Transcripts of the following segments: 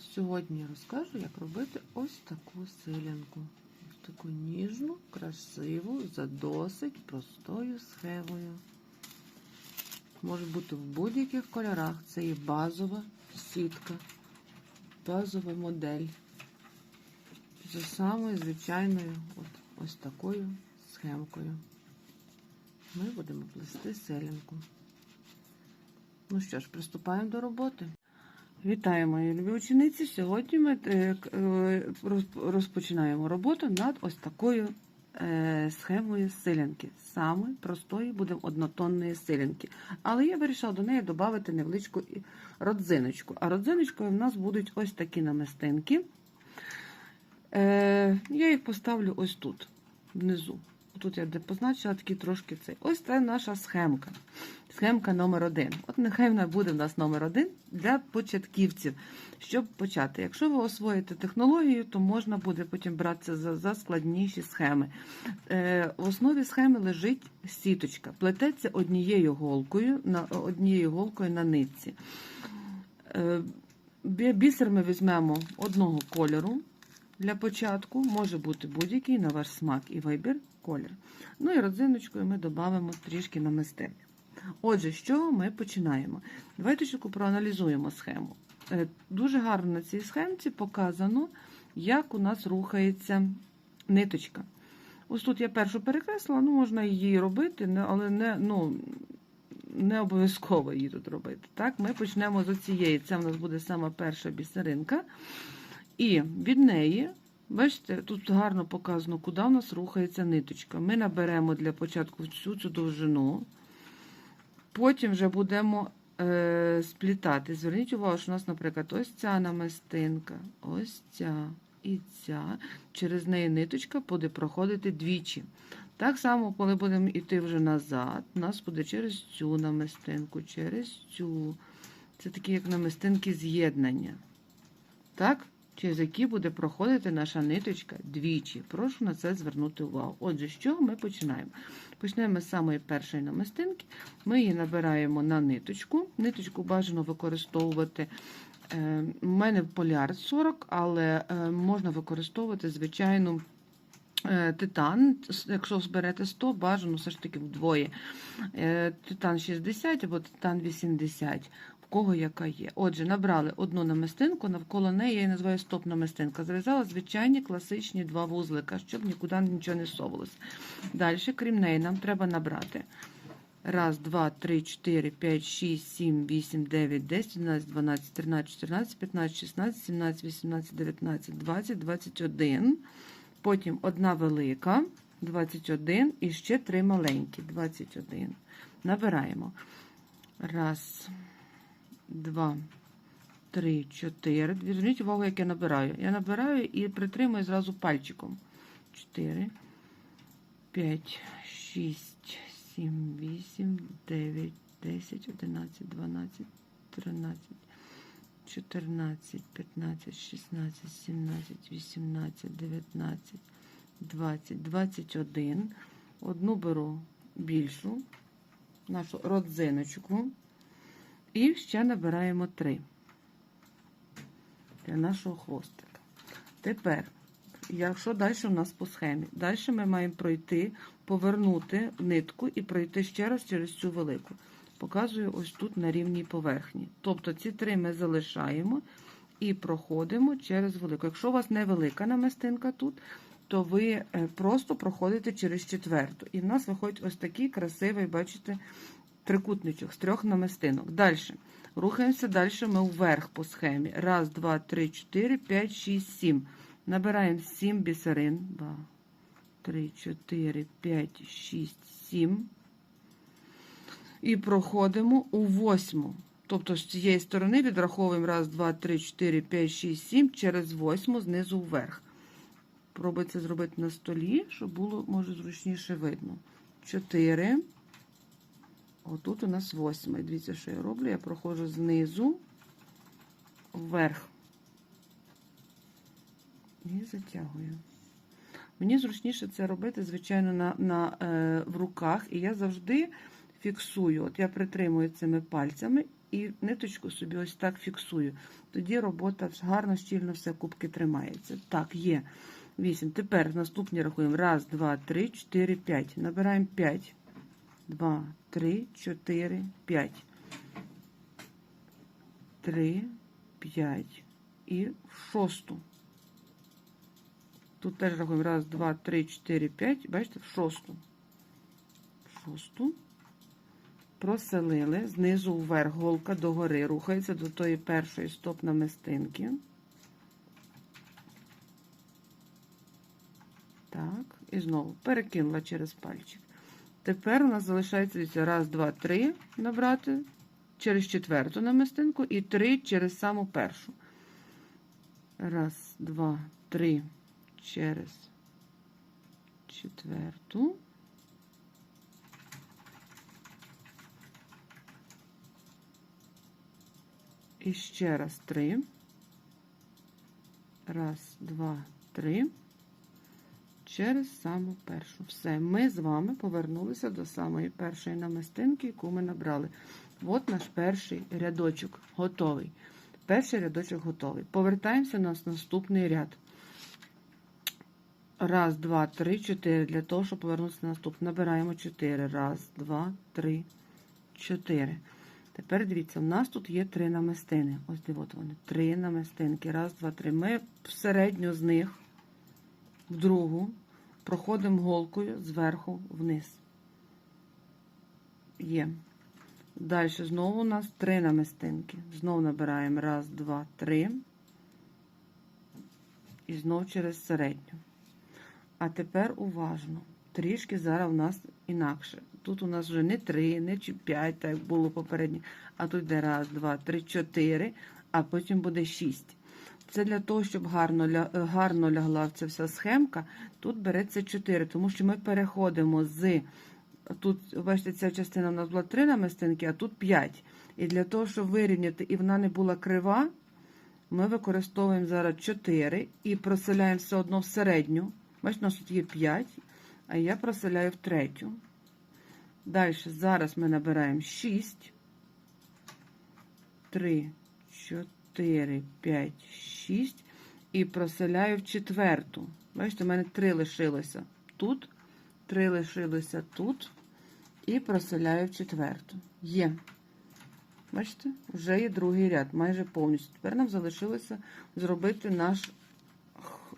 Сьогодні розкажу, як робити ось таку силянку. Ось таку ніжну, красиву, за досить простою схемою. Може бути в будь-яких кольорах. Це і базова сітка, базова модель. За самою звичайною от, ось такою схемкою. Ми будемо плести селянку. Ну що ж, приступаємо до роботи. Вітаю, мої любі учениці. Сьогодні ми е, е, роз- розпочинаємо роботу над ось такою е, схемою силянки. Саме простої буде однотонної силянки. Але я вирішила до неї додати невеличку родзиночку. А родзиночкою в нас будуть ось такі намистинки. Я їх поставлю ось тут, внизу. Тут я де позначила такі трошки цей. Ось це наша схемка. Схемка номер один. От нехай вона буде в нас номер один для початківців, щоб почати. Якщо ви освоїте технологію, то можна буде потім братися за, за складніші схеми. Е, в основі схеми лежить сіточка. Плететься однією голкою на однією голкою на нитці. Е, бісер ми візьмемо одного кольору. Для початку може бути будь-який на ваш смак і вибір колір. Ну і родзиночкою ми додамо трішки намистин. Отже, з чого ми починаємо? Давайте чітко проаналізуємо схему. Е, Дуже гарно на цій схемці показано, як у нас рухається ниточка. Ось тут я першу перекреслила, ну можна її робити, але не, ну, не обов'язково її тут робити. Так, Ми почнемо з цієї. Це в нас буде сама перша бісеринка. І від неї, бачите, тут гарно показано, куди у нас рухається ниточка. Ми наберемо для початку всю цю довжину. Потім вже будемо е, сплітати. Зверніть увагу, що у нас, наприклад, ось ця намистинка, ось ця і ця. Через неї ниточка буде проходити двічі. Так само, коли будемо йти вже назад, у нас буде через цю намистинку, через цю. Це такі, як намистинки з'єднання. Так? Через які буде проходити наша ниточка двічі. Прошу на це звернути увагу. Отже, з чого ми починаємо? Почнемо з самої першої намистинки. Ми її набираємо на ниточку. Ниточку бажано використовувати. е, У мене поляр 40, але е, можна використовувати звичайну е, титан. Якщо зберете 100, бажано все ж таки вдвоє. Титан 60 або титан 80 в кого яка є. Отже, набрали одну намистинку, навколо неї я її називаю стоп-намистинка. Зав'язала звичайні класичні два вузлика, щоб нікуди нічого не совалося. Далі, крім неї, нам треба набрати. Раз, два, три, чотири, п'ять, шість, сім, вісім, дев'ять, десять, одинадцять, дванадцять, тринадцять, чотирнадцять, п'ятнадцять, шістнадцять, сімнадцять, вісімнадцять, дев'ятнадцять, двадцять, двадцять один. Потім одна велика, 21 і ще три маленькі, 21. Набираємо. Раз, два, три, чотири. Зверніть увагу, як я набираю. Я набираю і притримую зразу пальчиком. 4, 5, 6, 7, 8, 9, 10, 11, 12, 13, 14, 15, 16, 17, 18, 19, 20, 21. Одну беру більшу, нашу родзиночку. І ще набираємо 3 для нашого хвостика. Тепер, якщо далі у нас по схемі, далі ми маємо пройти, повернути нитку і пройти ще раз через цю велику. Показую ось тут на рівній поверхні. Тобто ці три ми залишаємо і проходимо через велику. Якщо у вас невелика намистинка тут, то ви е, просто проходите через четверту. І в нас виходить ось такий красивий, бачите, трикутничок з трьох намистинок. Далі. Рухаємося далі ми вверх по схемі. Раз, два, три, чотири, п'ять, шість, сім. Набираємо сім бісерин. Два, три, чотири, п'ять, шість, сім. І проходимо у восьму. Тобто з цієї сторони відраховуємо раз, два, три, чотири, п'ять, шість, сім через восьму знизу вверх. Пробуйте це зробити на столі, щоб було, може, зручніше видно. Чотири. Отут у нас восьма. І Дивіться, що я роблю. Я проходжу знизу вверх. І затягую. Мені зручніше це робити, звичайно, на, на, е, в руках. І я завжди фіксую. От я притримую цими пальцями і ниточку собі ось так фіксую. Тоді робота гарно, щільно все кубки тримається. Так, є. 8. Тепер наступні рахуємо. Раз, два, три, чотири, п'ять. Набираємо 5. 2, 3, 4, 5. 3, 5. І в шосту. Тут теж рахуємо. Раз, два, три, чотири, п'ять. Бачите, в шосту. В шосту. Проселили. Знизу вверх голка догори. Рухається до тої першої стоп намистинки. Так, і знову перекинула через пальчик. Тепер у нас залишається раз, два, три набрати через четверту намистинку і три через саму першу. Раз, два, три через четверту. І ще раз три. Раз, два, три. Через саму першу. Все, ми з вами повернулися до самої першої намистинки, яку ми набрали. От наш перший рядочок готовий. Перший рядочок готовий. Повертаємося на наступний ряд. Раз, два, три, чотири. Для того, щоб повернутися на наступний. Набираємо чотири. Раз, два, три, чотири. Тепер дивіться, в нас тут є три намистини. Ось от вони. Три намистинки. Раз, два, три. Ми середню з них, в другу, проходимо голкою зверху вниз. Є. Далі знову у нас три намистинки. Знову набираємо раз, два, три. І знову через середню. А тепер уважно. Трішки зараз у нас інакше. Тут у нас вже не три, не чи п'ять, так було попередньо, а тут йде раз, два, три, чотири, а потім буде шість. Це для того, щоб гарно гарно лягла ця вся схемка. Тут береться 4, тому що ми переходимо з. Тут, бачите, ця частина у нас була 3 намистинки, а тут 5. І для того, щоб вирівняти і вона не була крива, ми використовуємо зараз 4 і проселяємо все одно в середню. Бачите, у нас тут є 5, а я проселяю в третю. Далі, зараз ми набираємо 6, 3, 4, 5, 6 і проселяю в четверту. Бачите, у мене 3 лишилося тут, 3 лишилося тут і проселяю в четверту. Є. Бачите, вже є другий ряд, майже повністю. Тепер нам залишилося зробити наш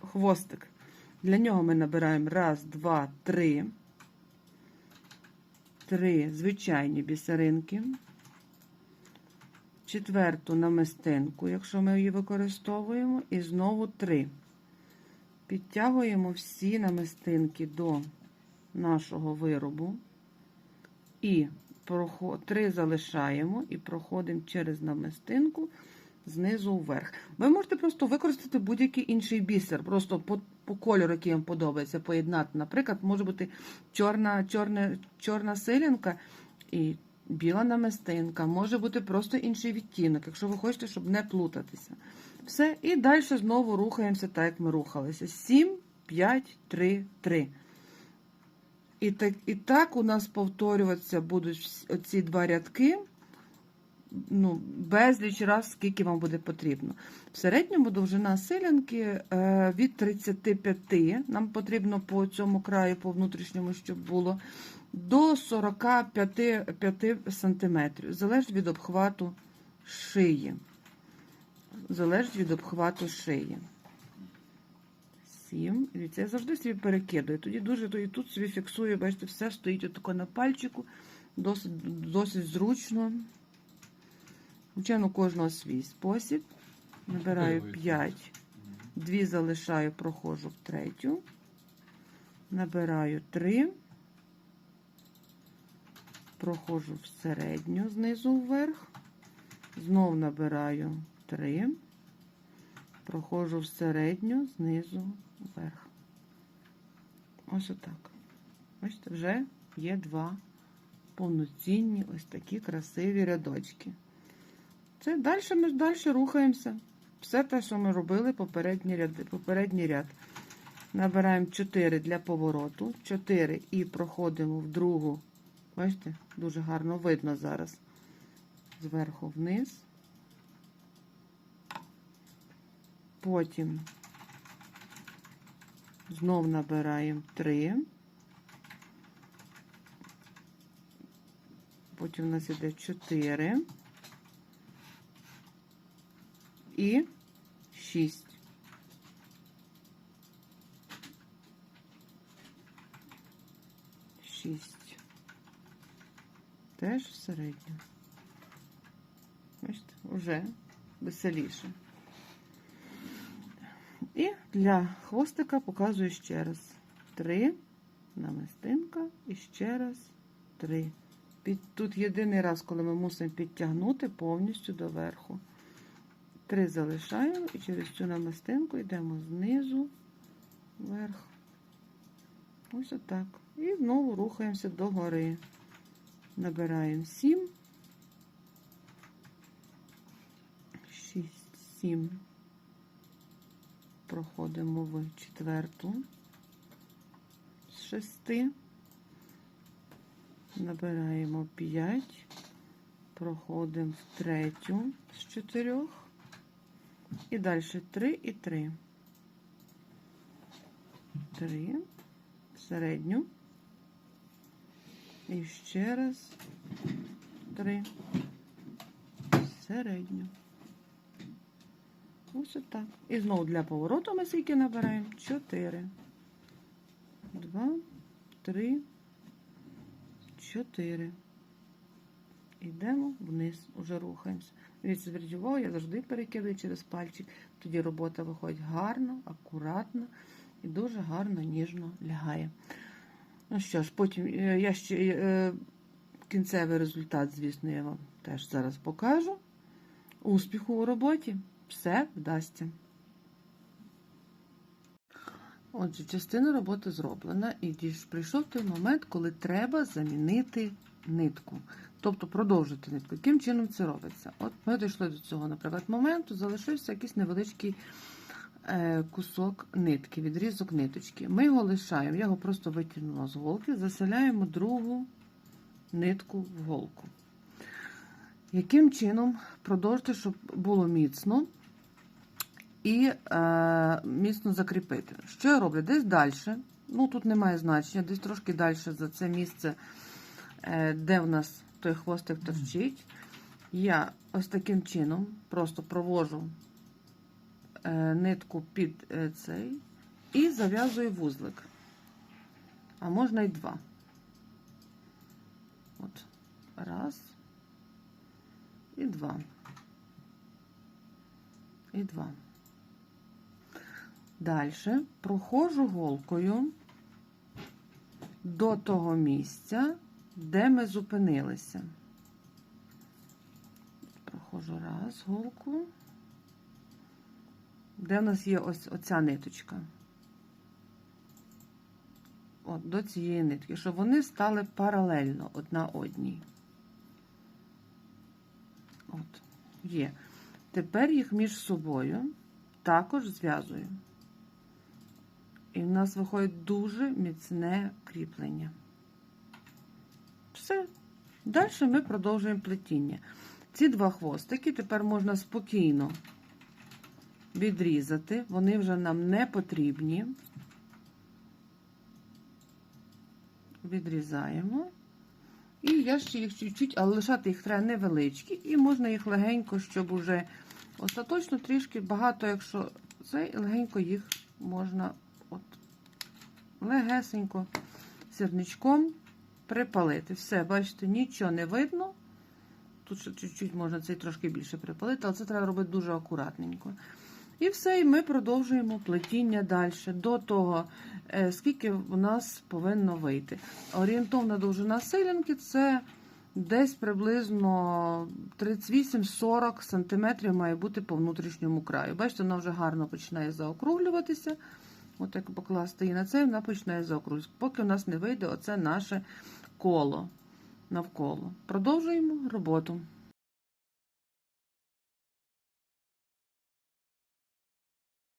хвостик. Для нього ми набираємо раз, два, три. Три звичайні бісеринки. Четверту намистинку, якщо ми її використовуємо, і знову три. Підтягуємо всі намистинки до нашого виробу. І три залишаємо і проходимо через намистинку знизу вверх. Ви можете просто використати будь-який інший бісер, просто по, по кольору, який вам подобається, поєднати. Наприклад, може бути чорна, чорна, чорна силянка і біла намистинка, може бути просто інший відтінок, якщо ви хочете, щоб не плутатися. Все, і далі знову рухаємося так, як ми рухалися. 7, 5, 3, 3. І так, і так у нас повторюватися будуть оці два рядки ну, безліч раз, скільки вам буде потрібно. В середньому довжина силянки е, від 35, нам потрібно по цьому краю, по внутрішньому, щоб було, до 45 5 см. Залежить від обхвату шиї. Залежить від обхвату шиї. 7. Дивіться, я завжди собі перекидую. Тоді дуже то і тут собі фіксую, бачите, все стоїть отако на пальчику. Досить, досить зручно. Звичайно, кожного свій спосіб. Набираю 5, дві залишаю, проходжу в третю. Набираю 3, проходжу в середню знизу вверх. Знов набираю 3, проходжу в середню знизу вверх. Ось отак. Бачите, вже є два повноцінні ось такі красиві рядочки. Це далі ми далі рухаємося. Все те, що ми робили попередній ряд. Попередній ряд. Набираємо 4 для повороту, 4 і проходимо в другу Бачите, дуже гарно видно зараз. Зверху вниз. Потім знов набираємо 3. Потім у нас іде 4 і 6. Шість. Теж середньо. Бачите, вже веселіше. І для хвостика показую ще раз. Три, намистинка і ще раз три. Тут єдиний раз, коли ми мусимо підтягнути повністю до верху. Три залишаємо і через цю намистинку йдемо знизу вверх. Ось отак. І знову рухаємося до гори. Набираємо 7, 6, 7. Проходимо в четверту з шести. Набираємо 5, проходимо в третю з чотирьох. І далі 3 і 3. 3, в середню. І ще раз 3, в середню. Ось отак. І знову для повороту ми скільки набираємо? 4. 2, 3, 4. Йдемо вниз, уже рухаємося. Дивіться, зверніть увагу, я завжди перекидаю через пальчик. Тоді робота виходить гарно, акуратно і дуже гарно, ніжно лягає. Ну що ж, потім е, я ще е, кінцевий результат, звісно, я вам теж зараз покажу. Успіху у роботі! Все вдасться. Отже, частина роботи зроблена, і прийшов той момент, коли треба замінити нитку. Тобто продовжити нитку. Яким чином це робиться? От ми дійшли до цього, наприклад, моменту, залишився якийсь невеличкий е, кусок нитки, відрізок ниточки. Ми його лишаємо, я його просто витягнула з голки, заселяємо другу нитку в голку. Яким чином продовжити, щоб було міцно і е, міцно закріпити? Що я роблю? Десь далі, ну тут немає значення, десь трошки далі за це місце, е, де в нас той хвостик торчить. Я ось таким чином просто провожу е, нитку під е, цей і зав'язую вузлик. А можна і два. От, раз. І два. І два. Далі проходжу голкою до того місця, де ми зупинилися. Проходжу раз голку, де в нас є ось оця ниточка. От, до цієї нитки, щоб вони стали паралельно одна одній. От, є. Тепер їх між собою також зв'язую. І в нас виходить дуже міцне кріплення. Все. Далі ми продовжуємо плетіння. Ці два хвостики тепер можна спокійно відрізати, вони вже нам не потрібні. Відрізаємо. І я ще їх чуть-чуть, але лишати їх треба невеличкі, і можна їх легенько, щоб уже остаточно трішки багато, якщо це легенько їх можна от легесенько сірничком припалити. Все, бачите, нічого не видно. Тут ще чуть-чуть можна цей трошки більше припалити, але це треба робити дуже акуратненько. І все, і ми продовжуємо плетіння далі. До того, е, скільки у нас повинно вийти. Орієнтовна довжина силянки це десь приблизно 38-40 см має бути по внутрішньому краю. Бачите, вона вже гарно починає заокруглюватися. От як покласти її на це, вона починає заокруглюватися. Поки у нас не вийде оце наше коло навколо. Продовжуємо роботу.